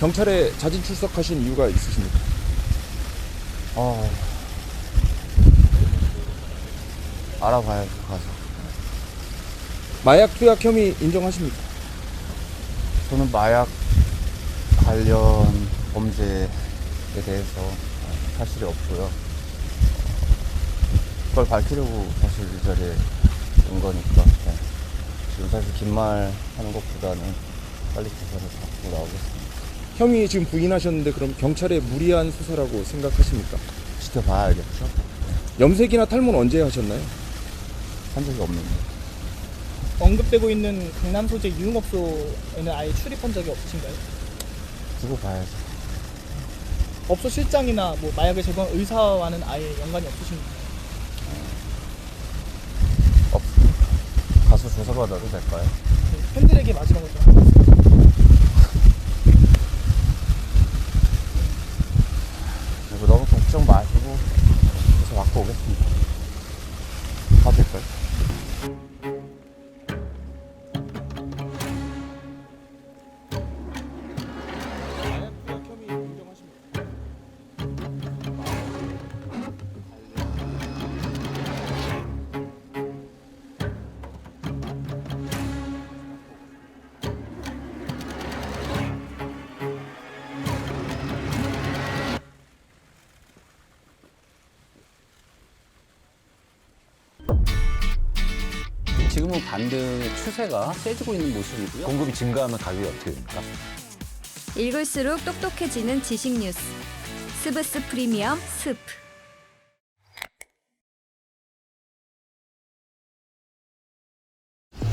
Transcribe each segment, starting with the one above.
경찰에 자진 출석하신 이유가 있으십니까? 어, 알아봐야죠, 가서. 마약 투약 혐의 인정하십니까? 저는 마약 관련 범죄에 대해서 사실이 없고요. 어, 그걸 밝히려고 사실 이 자리에 온 거니까. 네. 지금 사실 긴 말 하는 것보다는 빨리 조사를 받고 나오겠습니다. 혐의 지금 부인하셨는데 그럼 경찰의 무리한 수사라고 생각하십니까? 지켜봐야 알겠죠? 염색이나 탈모는 언제 하셨나요? 한 적이 없는데. 언급되고 있는 강남 소재 유흥업소에는 아예 출입한 적이 없으신가요? 두고 봐야죠. 업소 실장이나 뭐 마약을 제공한 의사와는 아예 연관이 없으신가요? 없습니다. 가서 조사받아도 될까요? 네, 팬들에게 마지막으로 좀 지금은 반등의 추세가 세지고 있는 모습이고요. 공급이 증가하면 가격이 어떻게 됩니까? 읽을수록 똑똑해지는 지식 뉴스. 스브스 프리미엄 스프.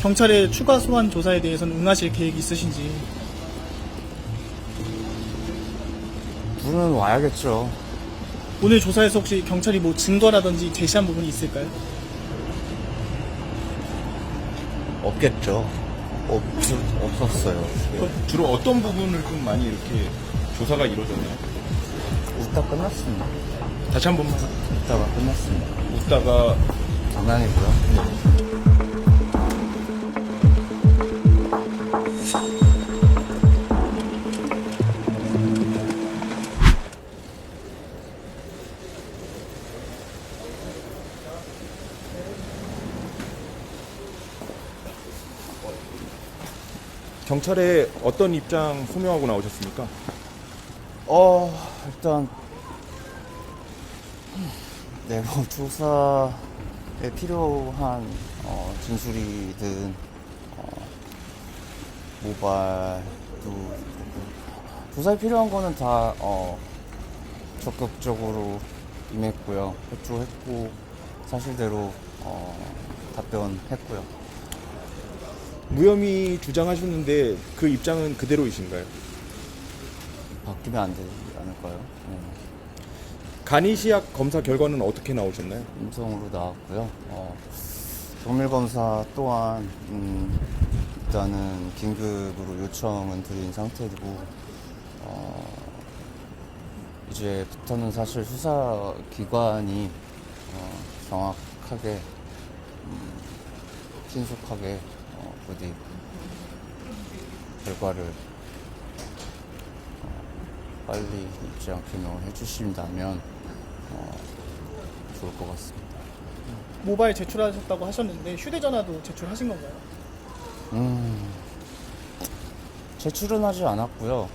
경찰의 추가 소환 조사에 대해서는 응하실 계획이 있으신지 분은 와야겠죠. 오늘 조사에서 혹시 경찰이 뭐 증거라든지 제시한 부분이 있을까요? 없겠죠. 없, 없었어요. 주로 어떤 부분을 좀 많이 이렇게 조사가 이루어졌나요? 웃다 끝났습니다. 다시 한 번만 웃다가 끝났습니다. 웃다가 장난이고요. 경찰에 어떤 입장 소명하고 나오셨습니까? 어, 일단 네, 뭐 조사에 필요한 어, 진술이든 어, 모발도 조사에 필요한 거는 다 어, 적극적으로 임했고요. 협조했고 사실대로 어, 답변했고요. 무혐의 주장하셨는데 그 입장은 그대로이신가요? 바뀌면 안 되지 않을까요? 네. 간이시약 검사 결과는 어떻게 나오셨나요? 음성으로 나왔고요. 어, 정밀 검사 또한 음, 일단은 긴급으로 요청은 드린 상태이고 어, 이제부터는 사실 수사 기관이 어, 정확하게 음, 신속하게 어, 부디 결과를 어, 빨리 잊지 않게 해주신다면 어, 좋을 것 같습니다. 모바일 제출하셨다고 하셨는데 휴대전화도 제출하신 건가요? 음, 제출은 하지 않았고요.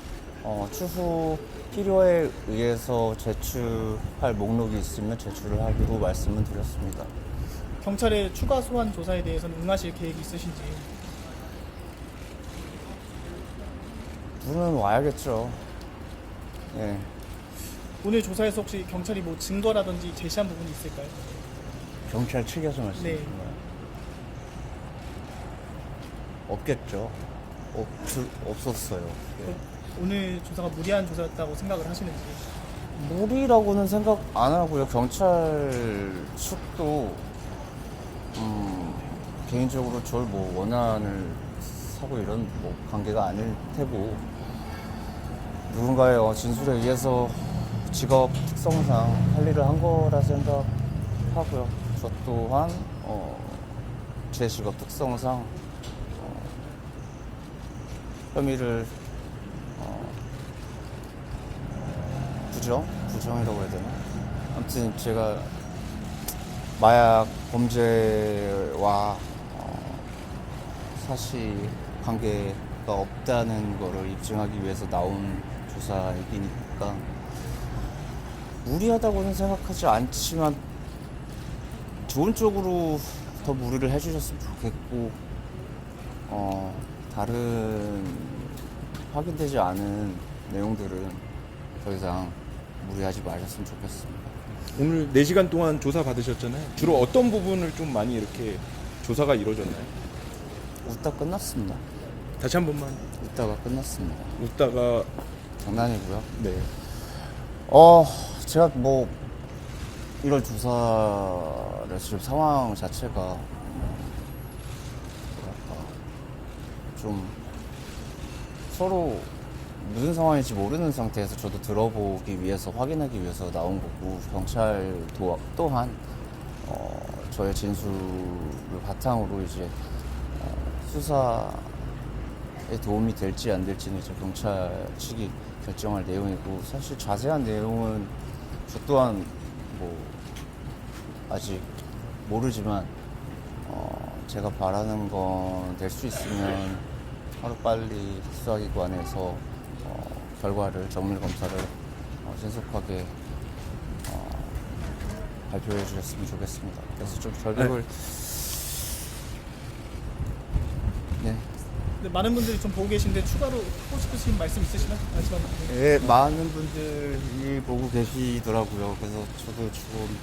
어, 추후 필요에 의해서 제출할 목록이 있으면 제출을 하기로 말씀을 드렸습니다. 경찰의 추가 소환 조사에 대해서는 응하실 계획이 있으신지 분은 와야겠죠. 예, 오늘 조사에서 혹시 경찰이 뭐 증거라든지 제시한 부분이 있을까요? 경찰 측에서 네. 거예요? 없겠죠. 없, 없었어요. 예. 오늘 조사가 무리한 조사였다고 생각을 하시는지 무리라고는 생각 안 하고요. 경찰 측도 음, 개인적으로 저를 뭐 원한을 사고 이런 뭐 관계가 아닐 테고 누군가의 어, 진술에 의해서 직업 특성상 할 일을 한 거라 생각하고요. 저 또한 어, 제 직업 특성상 어, 혐의를 어, 부정? 부정이라고 해야 되나? 아무튼 제가 마약 범죄와 어, 사실 관계가 없다는 거를 입증하기 위해서 나온 조사이니까 무리하다고는 생각하지 않지만 좋은 쪽으로 더 무리를 해주셨으면 좋겠고 어, 다른 확인되지 않은 내용들은 더 이상 무리하지 마셨으면 좋겠습니다. 오늘 4시간 동안 조사 받으셨잖아요. 주로 어떤 부분을 좀 많이 이렇게 조사가 이루어졌나요? 웃다 끝났습니다. 다시 한 번만 웃다가 끝났습니다. 웃다가 장난이고요. 네. 어, 제가 뭐 이런 조사를 지금 상황 자체가 뭐랄까 좀 서로 무슨 상황인지 모르는 상태에서 저도 들어보기 위해서 확인하기 위해서 나온 거고 경찰 도, 또한 어, 저의 진술을 바탕으로 이제 어, 수사에 도움이 될지 안 될지는 이제 경찰 측이 결정할 내용이고 사실 자세한 내용은 저 또한 뭐 아직 모르지만 어, 제가 바라는 건될수 있으면 하루 빨리 수사기관에서 어, 결과를 정밀 검사를 어, 신속하게 어, 발표해 주셨으면 좋겠습니다. 그래서 좀 결국을 네. 근데 많은 분들이 좀 보고 계신데 추가로 하고 싶으신 말씀 있으시면 마지막 예, 많은 분들이 보고 계시더라고요. 그래서 저도 좀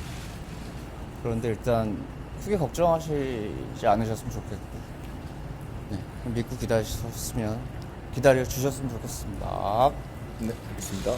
그런데 일단 크게 걱정하시지 않으셨으면 좋겠고, 네, 믿고 기다리셨으면 기다려 주셨으면 좋겠습니다. 네, 알겠습니다.